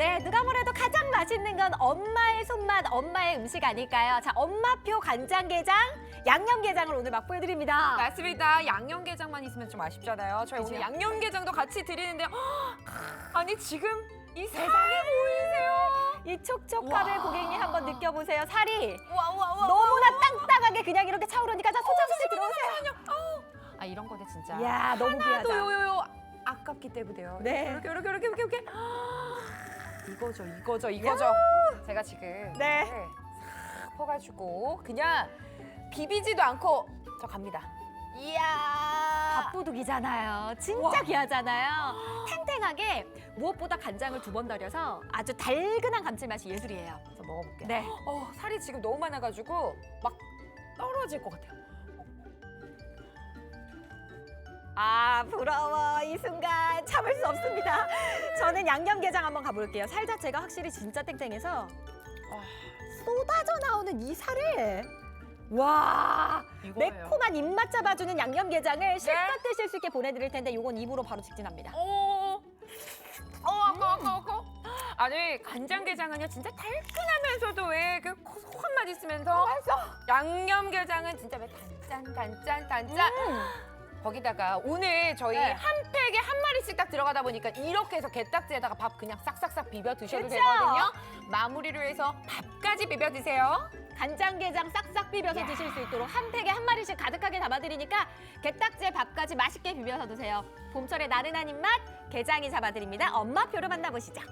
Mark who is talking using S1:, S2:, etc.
S1: 네, 누가 뭐래도 가장 맛있는 건 엄마의 손맛, 엄마의 음식 아닐까요? 자, 엄마표 간장게장, 양념게장을 오늘 맛보여드립니다.
S2: 맞습니다. 양념게장만 있으면 좀 아쉽잖아요. 저희? 오늘 양념게장도 같이 드리는데 아니 지금 이 세상에 보이세요?
S1: 이 촉촉함을
S2: 와.
S1: 고객님 한번 느껴보세요. 살이
S2: 와 와 와
S1: 너무나 땅땅하게 그냥 이렇게 차오르니까 자, 소장 씨 들어오세요.
S2: 아 이런 거는 진짜
S1: 이야, 너무
S2: 하나도
S1: 귀하다.
S2: 요요요 아깝기 때문에요.
S1: 네.
S2: 이렇게 이렇게 이렇게 이렇게 이렇게 이거죠 이거죠 이거죠. 제가 지금
S1: 네.
S2: 이거를 싹 퍼가지고 그냥 비비지도 않고 저 갑니다. 이야.
S1: 밥도둑이잖아요. 진짜
S2: 와.
S1: 귀하잖아요. 탱탱하게 무엇보다 간장을 두 번 달여서 아주 달근한 감칠맛이 예술이에요.
S2: 저 먹어볼게요.
S1: 네.
S2: 어, 살이 지금 너무 많아가지고 막 떨어질 것 같아요.
S1: 아 부러워 이 순간 참을 수 없습니다. 저는 양념게장 한번 가볼게요. 살 자체가 확실히 진짜 탱탱해서
S2: 와,
S1: 쏟아져 나오는 이 살을 와
S2: 이거예요.
S1: 매콤한 입맛 잡아주는 양념게장을 실컷 드실 수 있게 보내드릴 텐데 요건 입으로 바로 직진합니다.
S2: 오, 어, 아까 아까 아까. 아니 간장게장은요 진짜 달큰하면서도 왜그 고소한 맛 있으면서 양념게장은 진짜 왜 단짠 단짠 단짠. 거기다가 오늘 저희
S1: 네.
S2: 한 팩에 한 마리씩 딱 들어가다 보니까 이렇게 해서 게딱지에다가 밥 그냥 싹싹싹 비벼 드셔도
S1: 그쵸?
S2: 되거든요. 마무리를 해서 밥까지 비벼 드세요.
S1: 간장게장 싹싹 비벼서
S2: 야.
S1: 드실 수 있도록 한 팩에 한 마리씩 가득하게 담아드리니까 게딱지에 밥까지 맛있게 비벼서 드세요. 봄철의 나른한 입맛 게장이 잡아드립니다. 엄마표로 만나보시죠.